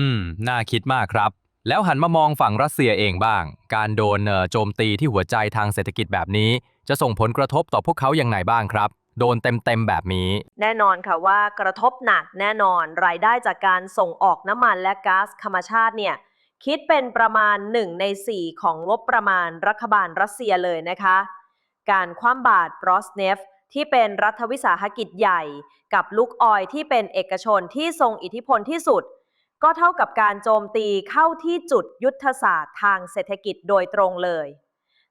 อืม น่าคิดมากครับ แล้วหันมามองฝั่งรัสเซียเองบ้าง การโดนเอ่อโจมตีที่หัวใจทางเศรษฐกิจแบบนี้ จะส่งผลกระทบต่อพวกเขาอย่างไรบ้างครับ โดนเต็มๆแบบนี้ แน่นอนค่ะว่ากระทบหนักแน่นอน รายได้จากการส่งออกน้ำมันและก๊าซธรรมชาติเนี่ย คิดเป็นประมาณ 1 ใน 4 ของงบประมาณรัฐบาลรัสเซียเลยนะคะ การคว่ำบาตรรอสเนฟที่เป็นรัฐวิสาหกิจใหญ่ กับลูกออยที่เป็นเอกชนที่ทรงอิทธิพลที่สุด ก็เท่ากับการโจมตีเข้าที่จุดยุทธศาสตร์ทางเศรษฐกิจโดยตรงเลย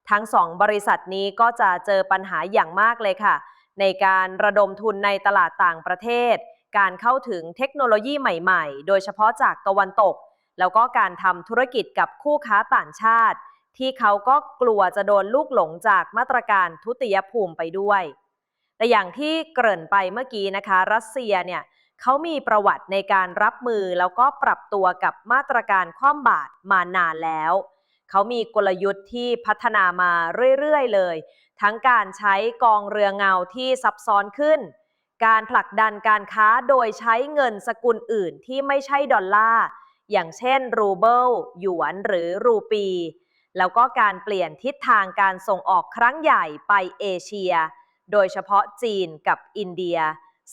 ทั้งสองบริษัทนี้ก็จะเจอปัญหาอย่างมากเลยค่ะ ในการระดมทุนในตลาดต่างประเทศ การเข้าถึงเทคโนโลยีใหม่ๆ โดยเฉพาะจากตะวันตก แล้วก็การทำธุรกิจกับคู่ค้าต่างชาติ ที่เขาก็กลัวจะโดนลูกหลงจากมาตรการทุติยภูมิไปด้วย แต่อย่างที่เกริ่นไปเมื่อกี้นะคะ รัสเซียเนี่ย เขามีประวัติในการรับมือแล้วก็ปรับตัวกับมาตรการคว่ำบาตรมานานแล้ว เขามีกลยุทธ์ที่พัฒนามาเรื่อยๆเลย ทั้งการใช้กองเรือเงาที่ซับซ้อนขึ้น การผลักดันการค้าโดยใช้เงินสกุลอื่นที่ไม่ใช่ดอลลาร์ อย่างเช่นรูเบิลหยวนหรือรูปี แล้วก็การเปลี่ยนทิศทางการส่งออกครั้งใหญ่ไปเอเชีย โดยเฉพาะจีนกับอินเดีย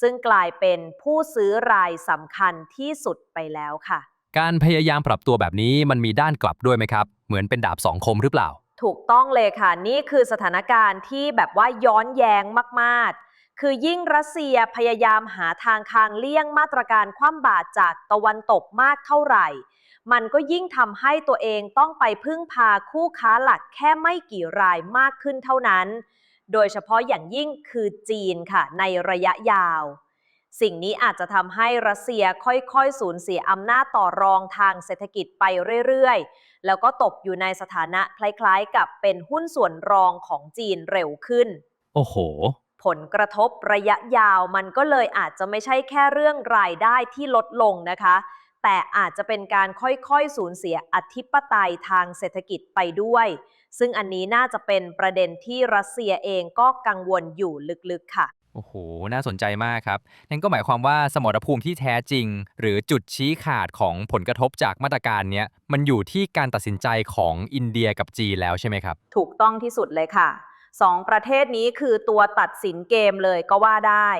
ซึ่งกลายเป็นผู้ซื้อรายสำคัญที่สุดไปแล้วค่ะ การพยายามปรับตัวแบบนี้มันมีด้านกลับด้วยไหมครับ เหมือนเป็นดาบสองคมหรือเปล่า ถูกต้องเลยค่ะ นี่คือสถานการณ์ที่แบบว่าย้อนแย้งมากๆ คือยิ่งรัสเซียพยายามหาทางคางเลี่ยงมาตรการคว่ำบาตรจากตะวันตกมากเท่าไหร่ มันก็ยิ่งทำให้ตัวเองต้องไปพึ่งพาคู่ค้าหลักแค่ไม่กี่รายมากขึ้นเท่านั้น โดยเฉพาะอย่างยิ่งคือจีนค่ะในระยะยาว สิ่งนี้อาจจะทำให้รัสเซียค่อยๆ สูญเสียอำนาจต่อรองทางเศรษฐกิจไปเรื่อยๆ แล้วก็ตกอยู่ในสถานะคล้ายๆ กับเป็นหุ้นส่วนรองของจีนเร็วขึ้น โอ้โห ผลกระทบระยะยาวมันก็เลยอาจจะไม่ใช่แค่เรื่องรายได้ที่ลดลงนะคะ แต่อาจจะเป็นการค่อยๆสูญเสียอธิปไตยทางเศรษฐกิจไปด้วย ซึ่งอันนี้น่าจะเป็นประเด็นที่รัสเซียเองก็กังวลอยู่ลึกๆค่ะโอ้โห น่าสนใจมากครับ นั่นก็หมายความว่าสมรภูมิที่แท้จริง หรือจุดชี้ขาดของผลกระทบจากมาตรการเนี้ยมันอยู่ที่การตัดสินใจของอินเดียกับจีนแล้วใช่ไหมครับ ถูกต้องที่สุดเลยค่ะ สองประเทศนี้คือตัวตัดสินเกมเลยก็ว่าได้